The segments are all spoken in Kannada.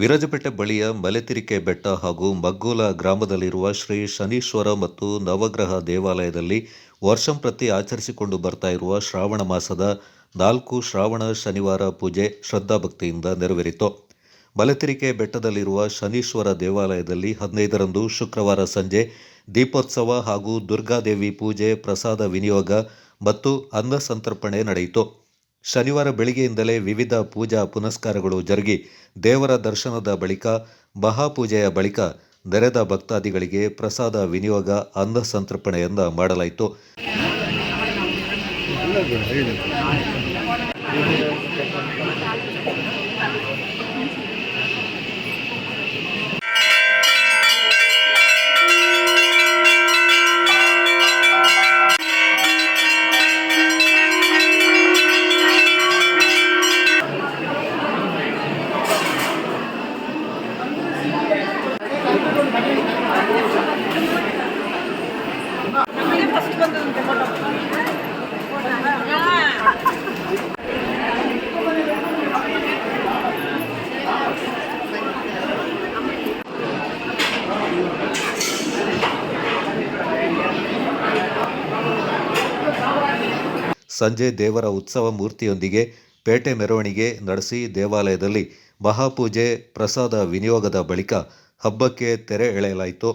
ವಿರಾಜಪೇಟೆ ಬಳಿಯ ಮಲೆತಿರಿಕೆ ಬೆಟ್ಟ ಹಾಗೂ ಮಗ್ಗೋಲ ಗ್ರಾಮದಲ್ಲಿರುವ ಶ್ರೀ ಶನೀಶ್ವರ ಮತ್ತು ನವಗ್ರಹ ದೇವಾಲಯದಲ್ಲಿ ವರ್ಷಂಪ್ರತಿ ಆಚರಿಸಿಕೊಂಡು ಬರ್ತಾ ಇರುವ ಶ್ರಾವಣ ಮಾಸದ ನಾಲ್ಕು ಶ್ರಾವಣ ಶನಿವಾರ ಪೂಜೆ ಶ್ರದ್ಧಾಭಕ್ತಿಯಿಂದ ನೆರವೇರಿತು. ಮಲೆತಿರಿಕೆ ಬೆಟ್ಟದಲ್ಲಿರುವ ಶನೀಶ್ವರ ದೇವಾಲಯದಲ್ಲಿ ಹದಿನೈದರಂದು ಶುಕ್ರವಾರ ಸಂಜೆ ದೀಪೋತ್ಸವ ಹಾಗೂ ದುರ್ಗಾದೇವಿ ಪೂಜೆ, ಪ್ರಸಾದ ವಿನಿಯೋಗ ಮತ್ತು ಅನ್ನ ಸಂತರ್ಪಣೆ ನಡೆಯಿತು. ಶನಿವಾರ ಬೆಳಿಗ್ಗೆಯಿಂದಲೇ ವಿವಿಧ ಪೂಜಾ ಪುನಸ್ಕಾರಗಳು ಜರುಗಿ ದೇವರ ದರ್ಶನದ ಬಳಿಕ, ಮಹಾಪೂಜೆಯ ಬಳಿಕ ನೆರೆದ ಭಕ್ತಾದಿಗಳಿಗೆ ಪ್ರಸಾದ, ವಿನಿಯೋಗ ಅಂಧ ಸಂತರ್ಪಣೆಯಿಂದ ಮಾಡಲಾಯಿತು. ಸಂಜೆ ದೇವರ ಉತ್ಸವ ಮೂರ್ತಿಯೊಂದಿಗೆ ಪೇಟೆ ಮೆರವಣಿಗೆ ನಡೆಸಿ ದೇವಾಲಯದಲ್ಲಿ ಮಹಾಪೂಜೆ ಪ್ರಸಾದ ವಿನಿಯೋಗದ ಬಳಿಕ ಹಬ್ಬಕ್ಕೆ ತೆರೆ ಎಳೆಯಲಾಯಿತು.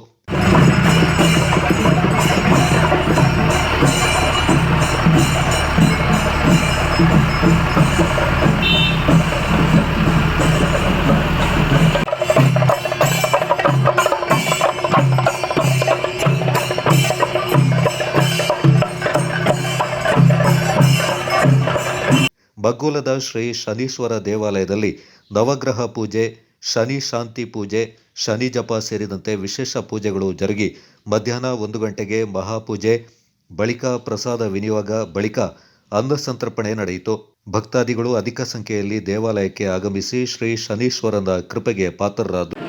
ಬಗ್ಗೋಲದ ಶ್ರೀ ಶನೀಶ್ವರ ದೇವಾಲಯದಲ್ಲಿ ನವಗ್ರಹ ಪೂಜೆ ಶನಿ ಶಾಂತಿ ಪೂಜೆ, ಶನಿ ಜಪ ಸೇರಿದಂತೆ ವಿಶೇಷ ಪೂಜೆಗಳು ಜರುಗಿ ಮಧ್ಯಾಹ್ನ ಒಂದು ಗಂಟೆಗೆ ಮಹಾಪೂಜೆ, ಬಳಿಕ ಪ್ರಸಾದ ವಿನಿಯೋಗ, ಬಳಿಕ ಅನ್ನ ಸಂತರ್ಪಣೆ ನಡೆಯಿತು. ಭಕ್ತಾದಿಗಳು ಅಧಿಕ ಸಂಖ್ಯೆಯಲ್ಲಿ ದೇವಾಲಯಕ್ಕೆ ಆಗಮಿಸಿ ಶ್ರೀ ಶನೀಶ್ವರನ ಕೃಪೆಗೆ ಪಾತ್ರರಾದರು.